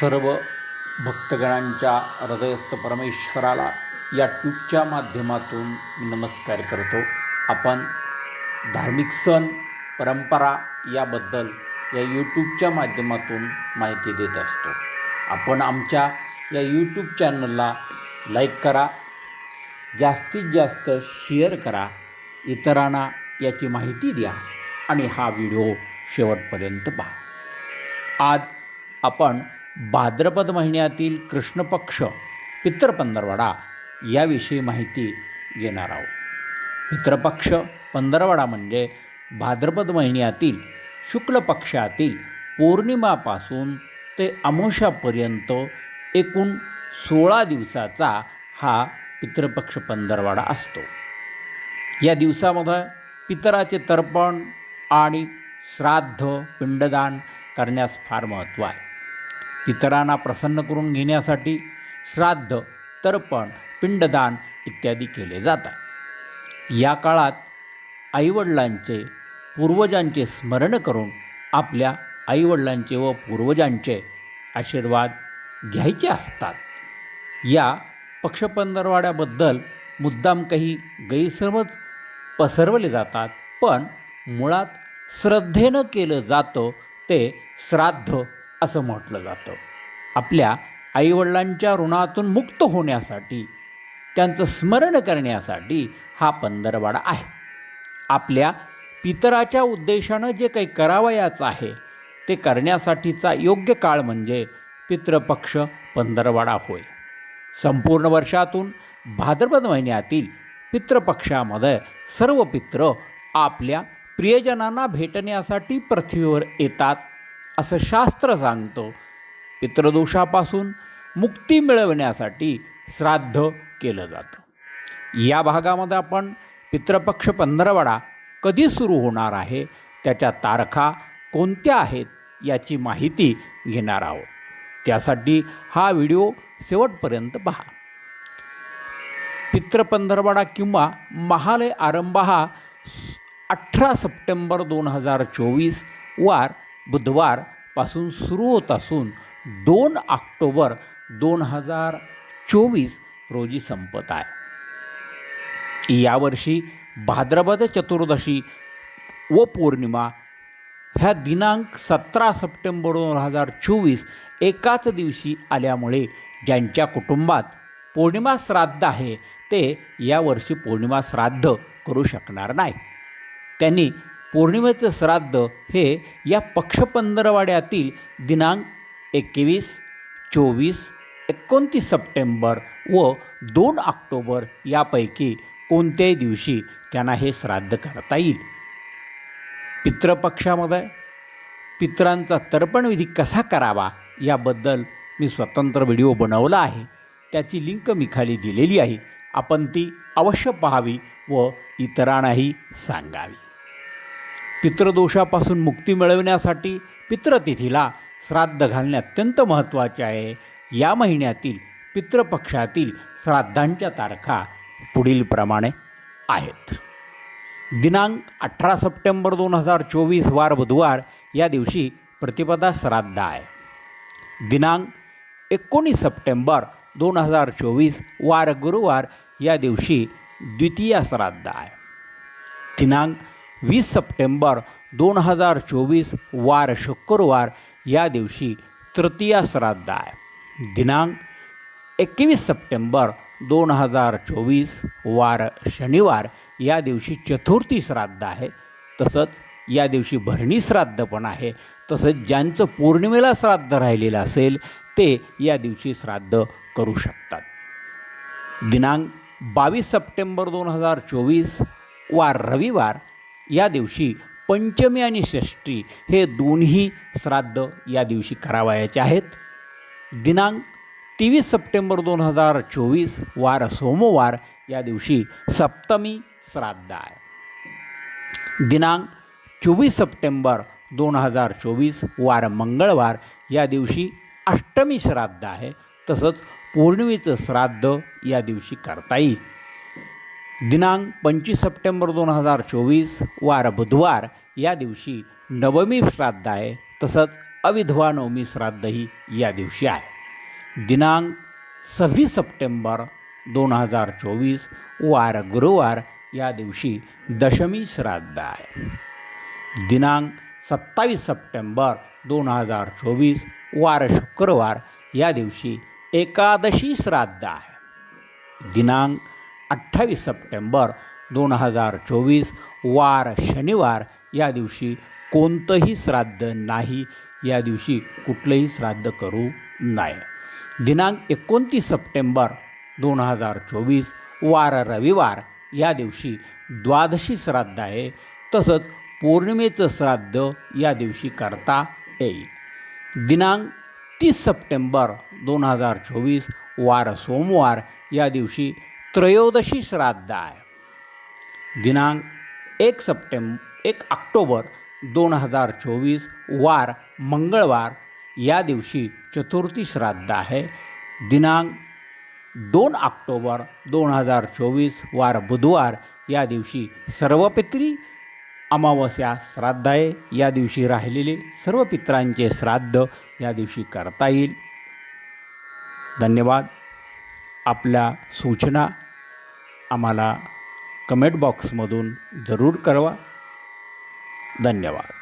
सर्व भक्तगणांच्या हृदयस्थ परमेश्वराला या ट्यूबच्या माध्यमातून मी नमस्कार करतो. आपण धार्मिक सण परंपरा याबद्दल या यूट्यूबच्या माध्यमातून माहिती देत असतो. आपण आमच्या या यूट्यूब चॅनलला लाईक करा जास्तीत जास्त शेअर करा इतरांना याची माहिती द्या आणि हा व्हिडिओ शेवटपर्यंत पहा. आज आपण भाद्रपद महिन्यातील कृष्णपक्ष पितृपंधरवडा याविषयी माहिती घेणार आहोत. पितृपक्ष पंधरवडा म्हणजे भाद्रपद महिन्यातील शुक्ल पक्षातील पौर्णिमापासून ते अमावस्यापर्यंत एकूण सोळा दिवसाचा हा पितृपक्ष पंधरवाडा असतो. या दिवसामध्ये पितराचे तर्पण आणि श्राद्ध पिंडदान करण्यास फार महत्त्व आहे. इतरांना प्रसन्न करून घेण्यासाठी श्राद्ध तर्पण पिंडदान इत्यादी केले जातात. या काळात आईवडिलांचे पूर्वजांचे स्मरण करून आपल्या आईवडिलांचे व पूर्वजांचे आशीर्वाद घ्यायचे असतात. या पक्षपंधरवाड्याबद्दल मुद्दाम काही गैरसमज पसरवले जातात पण मुळात श्रद्धेनं केलं जातं ते श्राद्ध असं म्हटलं जातं. आपल्या आईवडिलांच्या ऋणातून मुक्त होण्यासाठी त्यांचं स्मरण करण्यासाठी हा पंधरवाडा आहे. आपल्या पितराच्या उद्देशानं जे काही करावयाचं आहे ते करण्यासाठीचा योग्य काळ म्हणजे पितृपक्ष पंधरवाडा होय. संपूर्ण वर्षातून भाद्रपद महिन्यातील पितृपक्षामध्ये सर्व पित्र आपल्या प्रियजनांना भेटण्यासाठी पृथ्वीवर येतात. असं शास्त्र सांगतं. पितृदोषापासून मुक्ती मिळवण्यासाठी श्राद्ध केलं जातं. या भागामध्ये आपण पितृपक्ष पंधरवडा कधी सुरू होणार आहे त्याच्या तारखा कोणत्या आहेत याची माहिती घेणार आहोत. त्यासाठी हा व्हिडिओ शेवटपर्यंत पहा. पितृपंधरवाडा किंवा महालय आरंभ हा अठरा सप्टेंबर दोन हजार चोवीस वार पासून सुरू होत असून दोन ऑक्टोबर दोन हजार चोवीस रोजी संपत आहे. यावर्षी भाद्रपद चतुर्दशी व पौर्णिमा ह्या दिनांक सतरा सप्टेंबर दोन हजार चोवीस एकाच दिवशी आल्यामुळे ज्यांच्या कुटुंबात पौर्णिमा श्राद्ध आहे ते यावर्षी पौर्णिमा श्राद्ध करू शकणार नाही. त्यांनी पौर्णिमेचं श्राद्ध हे या पक्षपंधरवाड्यातील दिनांक एकवीस चोवीस एकोणतीस सप्टेंबर व दोन ऑक्टोबर यापैकी कोणत्याही दिवशी त्यांना हे श्राद्ध करता येईल. पितृपक्षामध्ये पित्रांचा तर्पणविधी कसा करावा याबद्दल मी स्वतंत्र व्हिडिओ बनवला आहे. त्याची लिंक मी खाली दिलेली आहे. आपण ती अवश्य पाहावी व इतरांनाही सांगावी. पितृदोषापासून मुक्ती मिळवण्यासाठी पितृतिथीला श्राद्ध घालणे अत्यंत महत्त्वाचे आहे. या महिन्यातील पितृपक्षातील श्राद्धांच्या तारखा पुढीलप्रमाणे आहेत. दिनांक अठरा सप्टेंबर दोन हजार चोवीस वार बुधवार या दिवशी प्रतिपदा श्राद्ध आहे. दिनांक एकोणीस सप्टेंबर दोन हजार चोवीस वार गुरुवार या दिवशी द्वितीय श्राद्ध आहे. दिनांक वीस सप्टेंबर दोन हजार चोवीस वार शुक्रवार या दिवशी तृतीय श्राद्ध आहे. दिनांक एकवीस सप्टेंबर दोन हजार चोवीस वार शनिवार या दिवशी चतुर्थी श्राद्ध आहे. तसंच या दिवशी भरणी श्राद्ध पण आहे. तसंच ज्यांचं पौर्णिमेला श्राद्ध राहिलेलं असेल ते या दिवशी श्राद्ध करू शकतात. दिनांक बावीस सप्टेंबर दोन हजार चोवीस वार रविवार या दिवशी पंचमी आणि षष्ठी हे दोन्ही श्राद्ध या दिवशी करावयाचे आहेत. दिनांक तेवीस सप्टेंबर दोन हजार चोवीस वार सोमवार या दिवशी सप्तमी श्राद्ध आहे. दिनांक चोवीस सप्टेंबर दोन हजार चोवीस वार मंगळवार या दिवशी अष्टमी श्राद्ध आहे. तसंच पौर्णिमेचं श्राद्ध या दिवशी करता येईल. दिनांक पंचवीस सप्टेंबर दोन हजार चोवीस वार बुधवार या दिवशी नवमी श्राद्ध आहे तसंच अविधवा नवमी श्राद्धही या दिवशी आहे. दिनांक सव्वीस सप्टेंबर दोन हजार चोवीस वार गुरुवार या दिवशी दशमी श्राद्ध आहे. दिनांक सत्तावीस सप्टेंबर दोन हजार चोवीस वार शुक्रवार या दिवशी एकादशी श्राद्ध आहे. दिनांक अठ्ठावीस सप्टेंबर दोन हजार चोवीस वार शनिवार या दिवशी कोणतंही श्राद्ध नाही या दिवशी कुठलंही श्राद्ध करू नये. दिनांक एकोणतीस सप्टेंबर दोन हजार चोवीस वार रविवार या दिवशी द्वादशी श्राद्ध आहे तसंच पौर्णिमेचं श्राद्ध या दिवशी करता येईल. दिनांक तीस सप्टेंबर दोन हजार चोवीस वार सोमवार या दिवशी त्रयोदशी श्राद्ध आहे. दिनांक एक सप्टेंब एक ऑक्टोबर दोन हजार चोवीस वार मंगळवार या दिवशी चतुर्थी श्राद्ध आहे. दिनांक दोन ऑक्टोबर दोन हजार चोवीस वार बुधवार या दिवशी सर्वपित्री अमावस्या श्राद्ध आहे. या दिवशी राहिलेले सर्व पित्रांचे श्राद्ध या दिवशी करता येईल. धन्यवाद. आपल्या सूचना आम्हाला कमेंट बॉक्समधून जरूर कळवा. धन्यवाद.